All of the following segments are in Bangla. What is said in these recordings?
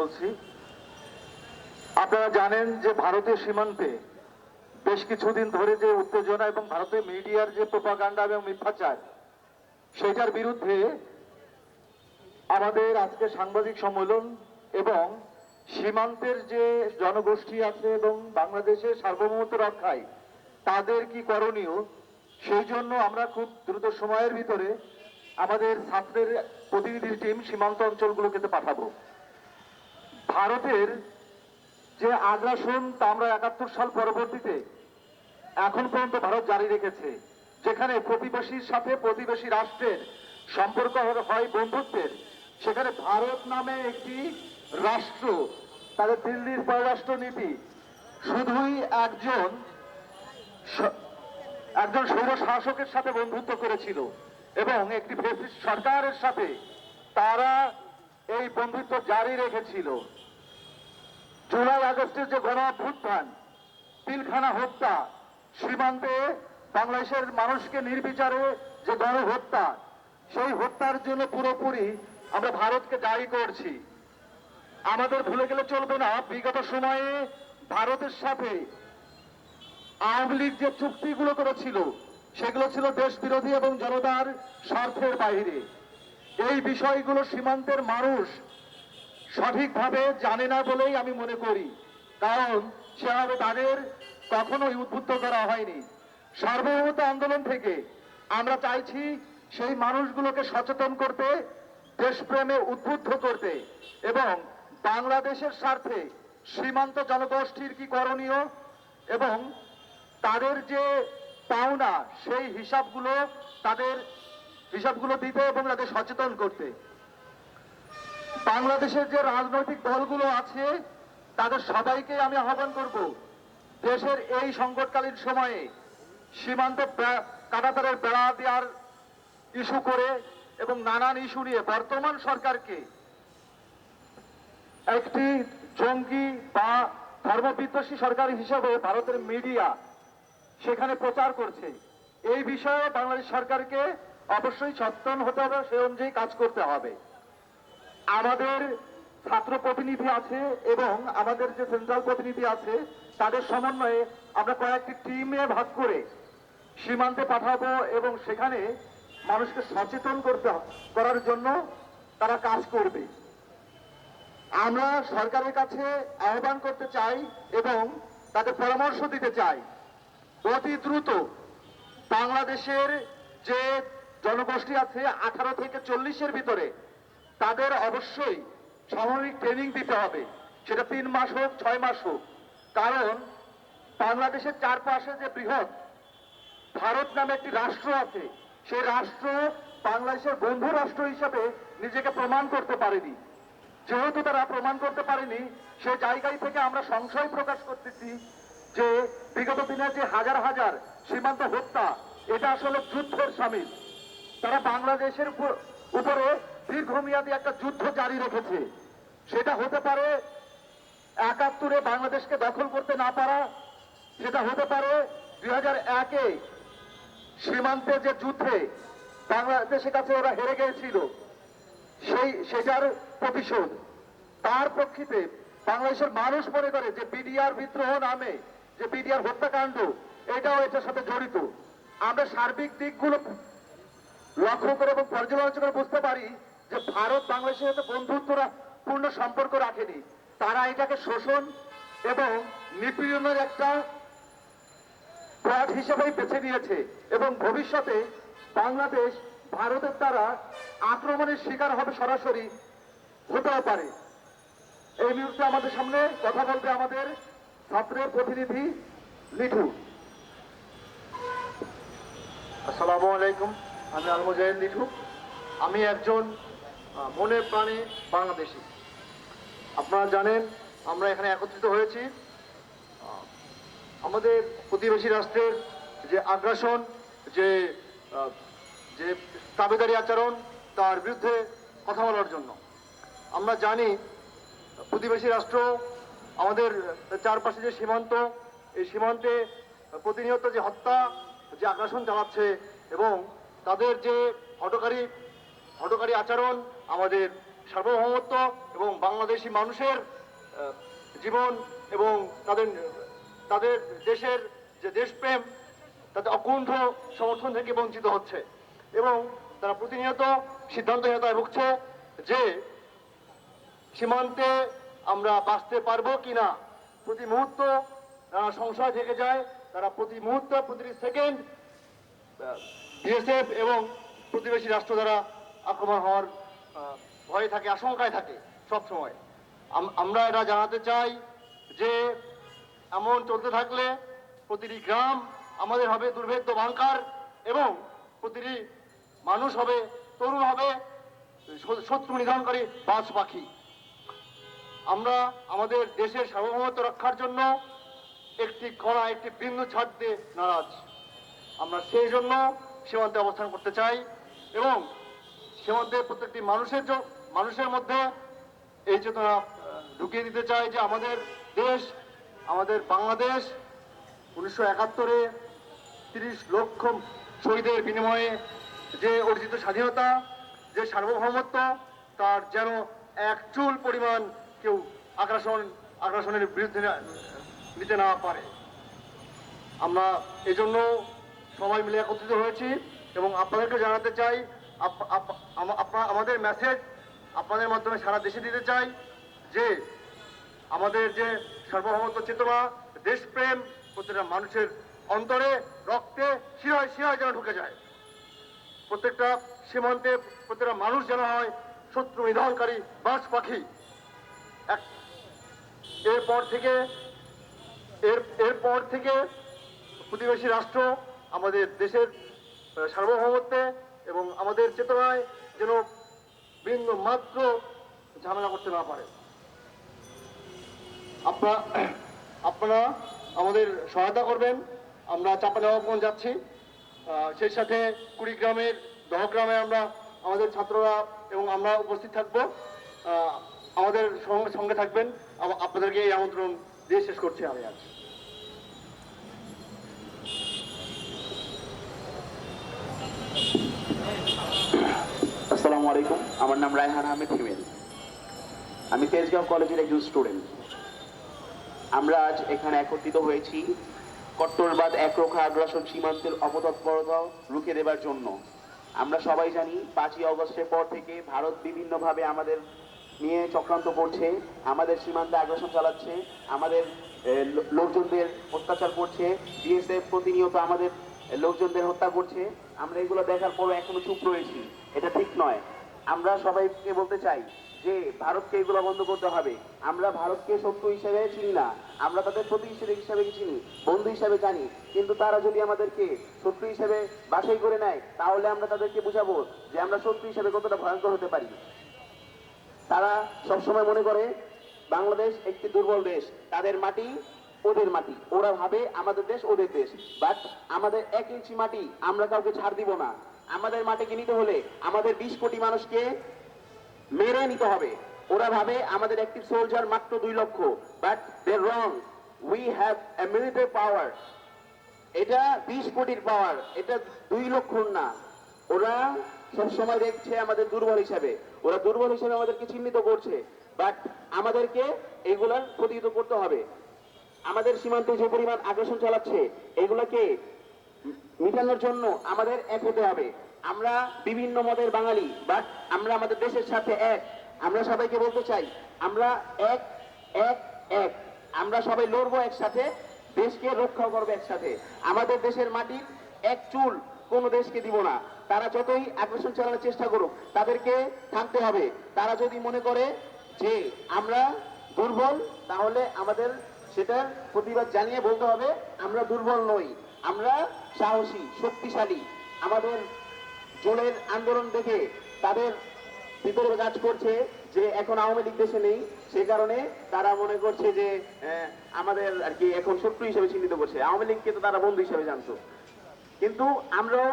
বলছি। আপনারা জানেন যে ভারতীয় সীমান্তে বেশ কিছুদিন ধরে যে উত্তেজনা এবং ভারতীয় মিডিয়ার যে প্রোপাগান্ডা এবং মিথ্যাচার, সেটার বিরুদ্ধে আমাদের আজকে সাংবাদিক সম্মেলন এবং সীমান্তের যে জনগোষ্ঠী আছে এবং বাংলাদেশের সার্বভৌমত্ব রক্ষায় তাদের কি করণীয়, সেই জন্য আমরা খুব দ্রুত সময়ের ভিতরে আমাদের ছাত্রের প্রতিনিধি টিম সীমান্ত অঞ্চলগুলোকে পাঠাবো। ভারতের যে আগ্রাসন তা আমরা একাত্তর সাল পরবর্তীতে এখন পর্যন্ত ভারত জারি রেখেছে, যেখানে প্রতিবেশীর সাথে প্রতিবেশী রাষ্ট্রের সম্পর্ক হয় বন্ধুত্বের, সেখানে ভারত নামে একটি রাষ্ট্র, তাদের দিল্লির পররাষ্ট্র নীতি শুধুই একজন একজন সৌর শাসকের সাথে বন্ধুত্ব করেছিল এবং একটি ফেসিস্ট সরকারের সাথে তারা এই বন্ধুত্ব জারি রেখেছিল। জুলাই আগস্টের যে গণ অভ্যুত্থান পিলখানা হত্যা, সীমান্তে বাংলাদেশের মানুষকে নির্বিচারে যে গণহত্যা, সেই হত্যার জন্য পুরোপুরি আমরা ভারতকে দায়ী করছি। আমাদের ভুলে গেলে চলবে না, বিগত সময়ে ভারতের সাথে আওয়ামী লীগ যে চুক্তিগুলো করেছিল, সেগুলো ছিল দেশ বিরোধী এবং জনতার স্বার্থের বাইরে। এই বিষয়গুলো সীমান্তের মানুষ সঠিকভাবে জানে না বলেই আমি মনে করি। কারণ সেভাবে তাদের কখনোই উদ্বুদ্ধ করা হয়নি। সার্বভৌমত আন্দোলন থেকে আমরা চাইছি সেই মানুষগুলোকে সচেতন করতে, দেশপ্রেমে উদ্বুদ্ধ করতে এবং বাংলাদেশের স্বার্থে সীমান্ত জনগোষ্ঠীর কি করণীয় এবং তাদের যে পাওনা, সেই হিসাবগুলো তাদের হিসাবগুলো দিতে এবং তাদের সচেতন করতে। বাংলাদেশের যে রাজনৈতিক দলগুলো আছে, তাদের সবাইকে আমি আহ্বান করব, দেশের এই সংকটকালীন সময়ে সীমান্তে কাঁটাতারের বেড়া দেওয়ার ইস্যু করে এবং নানান ইস্যু নিয়ে বর্তমান সরকারকে একটি জঙ্গি বা ধর্মবিদ্বেষী সরকার হিসেবে ভারতের মিডিয়া সেখানে প্রচার করছে। এই বিষয়ে বাংলাদেশ সরকারকে অবশ্যই সচেতন হতে হবে, সে অনুযায়ী কাজ করতে হবে। আমাদের ছাত্র প্রতিনিধি আছে এবং আমাদের যে সেন্ট্রাল প্রতিনিধি আছে, তাদের সমন্বয়ে আমরা কয়েকটি টিমে ভাগ করে সীমান্তে পাঠাবো এবং সেখানে মানুষকে সচেতন করতে করার জন্য তারা কাজ করবে। আমরা সরকারের কাছে আহ্বান করতে চাই এবং তাদের পরামর্শ দিতে চাই। অতি দ্রুত বাংলাদেশের যে জনগোষ্ঠী আছে, আঠারো থেকে চল্লিশের ভিতরে তাদের অবশ্যই সামরিক ট্রেনিং দিতে হবে। সেটা তিন মাস হোক, ছয় মাস হোক। কারণ বাংলাদেশের চারপাশে যে বৃহৎ ভারত নামে একটি রাষ্ট্র আছে, সেই রাষ্ট্র বাংলাদেশের বন্ধু রাষ্ট্র হিসাবে নিজেকে প্রমাণ করতে পারেনি। যেহেতু তারা প্রমাণ করতে পারেনি সে জায়গায় থেকে আমরা সংশয় প্রকাশ করতেছি যে বিগত দিনে যে হাজার হাজার সীমান্ত হত্যা, এটা আসলে যুদ্ধের সামিল। তারা বাংলাদেশের উপরে দীর্ঘমেয়াদী একটা যুদ্ধ জারি রেখেছে। সেটা হতে পারে একাত্তরে বাংলাদেশকে দখল করতে না পারা, সেটা হতে পারে দুই হাজার একে সীমান্তে যে যুদ্ধে বাংলাদেশের কাছে ওরা হেরে গিয়েছিল, সেই সেটার প্রতিশোধ। তার প্রেক্ষিতে বাংলাদেশের মানুষ মনে করে যে বিডিআর বিদ্রোহ নামে যে বিডিআর হত্যাকাণ্ড, এটাও এটার সাথে জড়িত। আমরা সার্বিক দিকগুলো লক্ষ্য করে এবং পর্যালোচনা করে বুঝতে পারি যে ভারত বাংলাদেশের সাথে বন্ধুত্বরা পূর্ণ সম্পর্ক রাখেনি, তারা এটাকে শোষণ এবং নিপীড়নের একটা পথ হিসেবেই বেছে নিয়েছে এবং ভবিষ্যতে বাংলাদেশ ভারতের দ্বারা আক্রমণের শিকার হবে সরাসরি হতেও পারে। এই মুহূর্তে আমাদের সামনে কথা বলবে আমাদের ছাত্রের প্রতিনিধি লিঠু আসসালামু আলাইকুম, আমি আল মুজাহিদ লিঠু আমি একজন মনে প্রাণে বাংলাদেশি। আপনারা জানেন, আমরা এখানে একত্রিত হয়েছি। আমাদের প্রতিবেশী রাষ্ট্রের যে আগ্রাসন, যে যে তাবেদারি আচরণ, তার বিরুদ্ধে কথা বলার জন্য। আমরা জানি, প্রতিবেশী রাষ্ট্র আমাদের চারপাশে যে সীমান্ত, এই সীমান্তে প্রতিনিয়ত যে হত্যা, যে আগ্রাসন চালাচ্ছে এবং তাদের যে হটকারী হটকারী আচরণ, আমাদের সার্বভৌমত্ব এবং বাংলাদেশি মানুষের জীবন এবং তাদের তাদের দেশের যে দেশপ্রেম তাদের অকুণ্ঠ সমর্থন থেকে বঞ্চিত হচ্ছে এবং তারা প্রতিনিয়ত সিদ্ধান্তহীনতায় ভুগছে যে সীমান্তে আমরা বাঁচতে পারব কিনা। প্রতি মুহূর্ত তারা সংশয় থেকে যায়, তারা প্রতি মুহূর্ত, প্রতিটি সেকেন্ড বিএসএফ এবং প্রতিবেশী রাষ্ট্র দ্বারা আক্রমণ হওয়ার ভয়ে থাকে, আশঙ্কায় থাকে সব সময়। আমরা এটা জানাতে চাই যে এমন চলতে থাকলে প্রতিটি গ্রাম আমাদের হবে দুর্ভেদ্য বাংকার এবং প্রতিটি মানুষ হবে, তরুণ হবে শত্রু নিধনকারী বাজ পাখি। আমরা আমাদের দেশের সার্বভৌমত্ব রক্ষার জন্য একটি কণা, একটি বিন্দু ছাড়তে নারাজ। আমরা সেই জন্য সীমান্তে অবস্থান করতে চাই এবং সীমান্তে প্রত্যেকটি মানুষের মানুষের মধ্যে এই চেতনা ঢুকিয়ে দিতে চাই যে আমাদের দেশ, আমাদের বাংলাদেশ উনিশশো একাত্তরে তিরিশ লক্ষ শহীদের বিনিময়ে যে অর্জিত স্বাধীনতা, যে সার্বভৌমত্ব, তার যেন এক চুল পরিমাণ কেউ আগ্রাসন আগ্রাসনের বিরুদ্ধে নিতে না পারে। আমরা এজন্য সবাই মিলে একত্রিত হয়েছি এবং আপনাদেরকে জানাতে চাই আমাদের মেসেজ আপনাদের মাধ্যমে সারা দেশে দিতে চাই যে, আমাদের যে সার্বভৌমত্ব চেতনা, দেশপ্রেম প্রত্যেকটা মানুষের অন্তরে রক্তে শিরায় শিরায় যেন ঢুকে যায়। প্রত্যেকটা সীমান্তে প্রত্যেকটা মানুষ যেন হয় শত্রু নিধনকারী বাস পাখি। এরপর থেকে, এর এরপর থেকে প্রতিবেশী রাষ্ট্র আমাদের দেশের সার্বভৌমত্বে এবং আমাদের চেতনায় যেন বিন্দু মাত্র ঝামেলা করতে না পারে। আপনারা আপনারা আমাদের সহায়তা করবেন। আমরা চাপা চাপানবাবগঞ্জ যাচ্ছি। সেই সাথে কুড়িগ্রামের দহগ্রামে আমরা আমাদের ছাত্ররা এবং আমরা উপস্থিত থাকব। আমাদের সঙ্গে থাকবেন। আপ- আপনাদেরকে এই আমন্ত্রণ দিয়ে শেষ করছি আমি আজ। আলাইকুম। আমার নাম রায়হান আহমেদ হিমেল আমি তেজগাঁও কলেজের একজন স্টুডেন্ট আমরা আজ এখানে একত্রিত হয়েছি কট্টরবাদ, একরোখা, আগ্রাসন, সীমান্তের অপতৎপরতা রুখে দেবার জন্য। আমরা সবাই জানি পাঁচই অগস্টের পর থেকে ভারত বিভিন্নভাবে আমাদের নিয়ে চক্রান্ত করছে, আমাদের সীমান্তে আগ্রাসন চালাচ্ছে, আমাদের লোকজনদের অত্যাচার করছে বিএসএফ প্রতিনিয়ত আমাদের লোকজনদের হত্যা করছে। আমরা এগুলো দেখার পরও এখনও চুপ রয়েছি। এটা ঠিক নয়। আমরা সবাইকে বলতে চাই যে ভারতকে এগুলো বন্ধ করতে হবে। আমরা ভারতকে শত্রু হিসেবে চিনি না। আমরা তাদের প্রতিবেশী হিসাবে চিনি, বন্ধু হিসাবে জানি। কিন্তু তারা যদি আমাদেরকে শত্রু হিসেবে বাছাই করে নেয়, তাহলে আমরা তাদেরকে বুঝাবো যে আমরা শত্রু হিসেবে কতটা ভয়ঙ্কর হতে পারি। তারা সবসময় মনে করে, বাংলাদেশ একটি দুর্বল দেশ। তাদের মাটি ওদের মাটি। ওরা ভাবে আমাদের দেশ ওদের দেশ। বাট আমাদের এক ইঞ্চি মাটি আমরা কাউকে ছাড় দিব না। আমাদের মাটিকে নিতে হলে আমাদের বিশ কোটি মানুষকে মেরে নিতে হবে। ওরা ভাবে আমাদের একটি সোলজার মাত্র দুই লক্ষ but they wrong we have a military power এটা বিশ কোটির পাওয়ার এটা দুই লক্ষ না। ওরা সবসময় দেখছে আমাদের দুর্বল হিসাবে। ওরা দুর্বল হিসাবে আমাদেরকে চিহ্নিত করছে বাট আমাদেরকে এগুলার প্রতিহিত করতে হবে। আমাদের সীমান্তে যে পরিমাণ আগ্রাসন চালাচ্ছে, এগুলোকে মিটানোর জন্য আমাদের এক হতে হবে। আমরা বিভিন্ন মতের বাঙালি বাট আমরা আমাদের দেশের সাথে এক। আমরা সবাইকে বলতে চাই, আমরা এক এক এক। আমরা সবাই লড়বো একসাথে, দেশকে রক্ষা করব একসাথে। আমাদের দেশের মাটির এক চুল কোনো দেশকে দিব না। তারা যতই আগ্রাসন চালানোর চেষ্টা করুক, তাদেরকে থাকতে হবে। তারা যদি মনে করে যে আমরা দুর্বল, তাহলে আমাদের সেটার প্রতিবাদ জানিয়ে বলতে হবে, আমরা দুর্বল নই। আমরা সাহসী, শক্তিশালী, আমাদের জোলের আন্দোলন দেখে তাদের ভিতরে কাজ করছে যে এখন আওয়ামী লীগ দেশে নেই সে কারণে তারা মনে করছে যে আমাদের আর কি এখন শত্রু হিসেবে চিহ্নিত করছে। আওয়ামী লীগকে তো তারা বন্ধু হিসেবে জানতো। কিন্তু আমরাও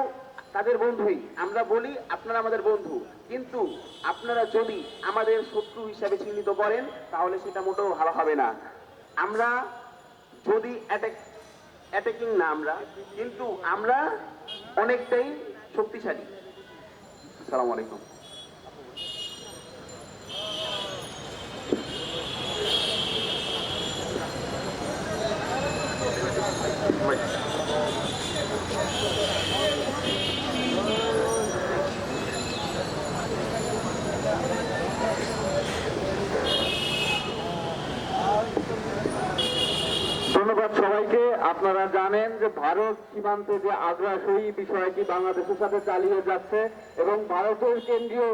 তাদের বন্ধুই। আমরা বলি, আপনারা আমাদের বন্ধু। কিন্তু আপনারা যদি আমাদের শত্রু হিসাবে চিহ্নিত করেন, তাহলে সেটা মোটেও ভালো হবে না। আমরা যদি অ্যাটাক অ্যাটাকিং না আমরা কিন্তু আমরা অনেকটাই শক্তিশালী। সালাম আলাইকুম। ধন্যবাদ সবাইকে। আপনারা জানেন যে ভারত সীমান্তে যে আগ্রাসী বিষয়টি বাংলাদেশের সাথে চালিয়ে যাচ্ছে এবং ভারতের কেন্দ্রীয়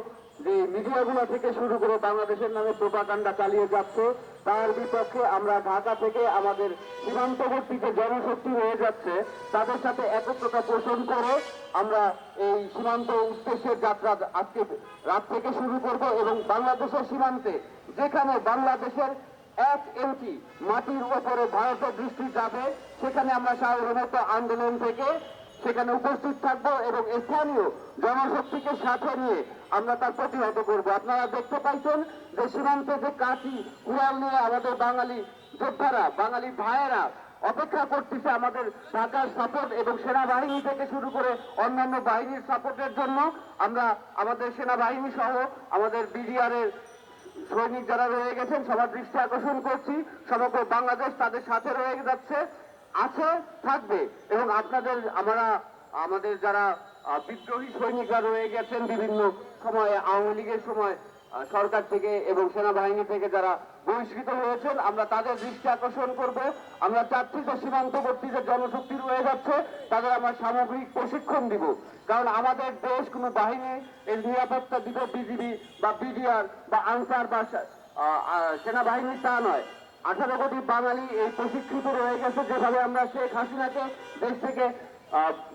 যে মিডিয়াগুলো থেকে শুরু করে বাংলাদেশের নামে প্রোপাকাণ্ডা চালিয়ে যাচ্ছে, তার বিপক্ষে আমরা ঢাকা থেকে আমাদের সীমান্তবর্তী যে জনশক্তি হয়ে যাচ্ছে, তাদের সাথে একত্রতা পোষণ করে আমরা এই সীমান্ত উদ্দেশ্যের যাত্রা আজকে রাত থেকে শুরু করব এবং বাংলাদেশের সীমান্তে যেখানে বাংলাদেশের এক ইঞ্চি মাটির উপরে ভারতের দৃষ্টি যাবে, সেখানে আমরা সাধারণত আন্দোলন থেকে সেখানে উপস্থিত থাকব এবং স্থানীয় জনশক্তিকে সাথে নিয়ে আমরা তার প্রতিহত করব। আপনারা দেখতে পাইছেন যে সীমান্তে যে কাঠি কুড়াল নিয়ে আমাদের বাঙালি যোদ্ধারা, বাঙালি ভাইয়েরা অপেক্ষা করতেছে আমাদের ঢাকার সাপোর্ট এবং সেনাবাহিনী থেকে শুরু করে অন্যান্য বাহিনীর সাপোর্টের জন্য। আমরা আমাদের সেনাবাহিনী সহ আমাদের বিডিআর এর সৈনিক যারা রয়ে গেছেন, সবার দৃষ্টি আকর্ষণ করছি। সমগ্র বাংলাদেশ তাদের সাথে রয়ে যাচ্ছে, আছে, থাকবে। এবং আপনাদের, আমরা, আমাদের যারা বিদ্রোহী সৈনিকরা রয়ে গেছেন বিভিন্ন সময়ে, আওয়ামী লীগের সময় সরকার থেকে এবং সেনাবাহিনী থেকে যারা বহিষ্কৃত হয়েছেন, আমরা তাদের দৃষ্টি আকর্ষণ করব। আমরা চাচ্ছি যে সীমান্তবর্তী যে জনশক্তি রয়ে যাচ্ছে, তাদের আমরা সামগ্রিক প্রশিক্ষণ দিব। কারণ আমাদের দেশ কোনো বাহিনী এর নিরাপত্তা দিব বিজিবি বা বিডিআর বা আনসার বা সেনাবাহিনী তা নয়। আঠারো কোটি বাঙালি এই প্রশিক্ষিত রয়ে গেছে। যেভাবে আমরা শেখ হাসিনাকে দেশ থেকে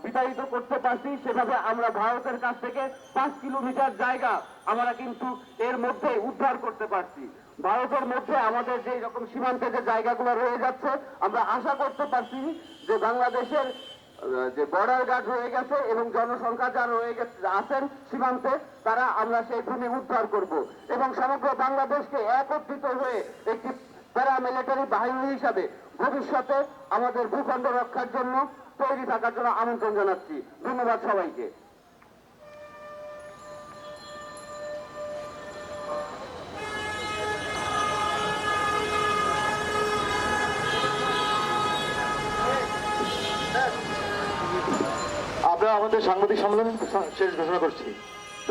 বিতাড়িত করতে পারছি। সেভাবে আমরা ভারতের কাছ থেকে পাঁচ কিলোমিটার জায়গা আমরা কিন্তু এর মধ্যে উদ্ধার করতে পারছি। ভারতের মধ্যে আমাদের যে রকম সীমান্তে যে জায়গাগুলো রয়ে যাচ্ছে, আমরা আশা করতে পারছি যে বাংলাদেশের যে বর্ডার গার্ড রয়ে গেছে এবং জনসংখ্যা যারা রয়ে গেছে আছেন সীমান্তে, তারা আমরা সেই ভূমি উদ্ধার করব। এবং সমগ্র বাংলাদেশকে একত্রিত হয়ে একটি প্যারামিলিটারি বাহিনী হিসাবে ভবিষ্যতে আমাদের ভূখণ্ড রক্ষার জন্য তৈরি থাকার জন্য আমন্ত্রণ জানাচ্ছি। ধন্যবাদ সবাইকে। আমরা আমাদের সাংবাদিক সম্মেলন শেষ ঘোষণা করছি।